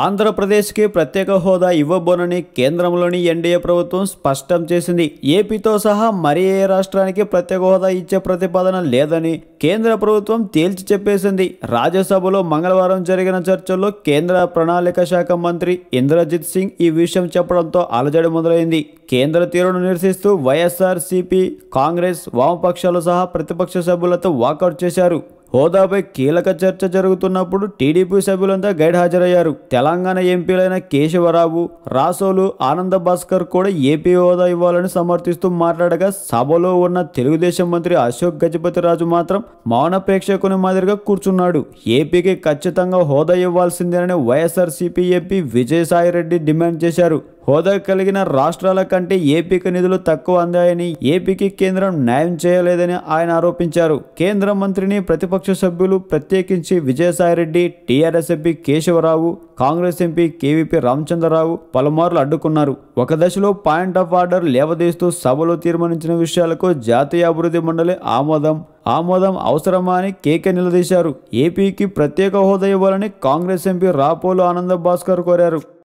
ఆంధ్రప్రదేశ్కి ప్రత్యేక హోదా ఇవ్వబోనని కేంద్రంలోని ఎన్డీఏ ప్రభుత్వం స్పష్టం చేసింది. ఏపీతో సహా మరి ఏ రాష్ట్రానికి ప్రత్యేక హోదా ఇచ్చే ప్రతిపాదన లేదని కేంద్ర ప్రభుత్వం తేల్చి చెప్పేసింది. రాజ్యసభలో మంగళవారం జరిగిన చర్చల్లో కేంద్ర ప్రణాళిక శాఖ మంత్రి ఇంద్రజిత్ సింగ్ ఈ విషయం చెప్పడంతో అలజడి మొదలైంది. కేంద్ర తీరును నిరసిస్తూ వైఎస్ఆర్ సిపి కాంగ్రెస్ వామపక్షాలు సహా ప్రతిపక్ష సభ్యులతో వాకౌట్ చేశారు. హోదాపై కీలక చర్చ జరుగుతున్నప్పుడు టీడీపీ సభ్యులంతా గైడ్ హాజరయ్యారు. తెలంగాణ ఎంపీలైన కేశవరావు రాసోలు ఆనంద భాస్కర్ కూడా ఏపీ హోదా ఇవ్వాలని సమర్థిస్తూ మాట్లాడగా సభలో ఉన్న తెలుగుదేశం మంత్రి అశోక్ గజపతిరాజు మాత్రం మౌన ప్రేక్షకుని మాదిరిగా కూర్చున్నాడు. ఏపీకి ఖచ్చితంగా హోదా ఇవ్వాల్సిందేనని వైఎస్ఆర్సీపీ ఎంపీ విజయసాయిరెడ్డి డిమాండ్ చేశారు. హోదా కలిగిన రాష్ట్రాల కంటే ఏపీకి నిధులు తక్కువ అందాయని ఏపీకి కేంద్రం న్యాయం చేయలేదని ఆయన ఆరోపించారు. కేంద్ర మంత్రిని ప్రతిపక్ష సభ్యులు ప్రత్యేకించి Vijayasai Reddy TRS MP Keshava Rao Congress MP KVP Ramachandra Rao పలుమార్లు అడ్డుకున్నారు. ఒక దశలో పాయింట్ ఆఫ్ ఆర్డర్ లేవదీస్తూ సభలో తీర్మానించిన విషయాలకు జాతీయ అభివృద్ధి మండలి ఆమోదం ఆమోదం అవసరమా అని కేకే నిలదీశారు. ఏపీకి ప్రత్యేక హోదా ఇవ్వాలని కాంగ్రెస్ ఎంపీ రాపోలు ఆనంద భాస్కర్ కోరారు.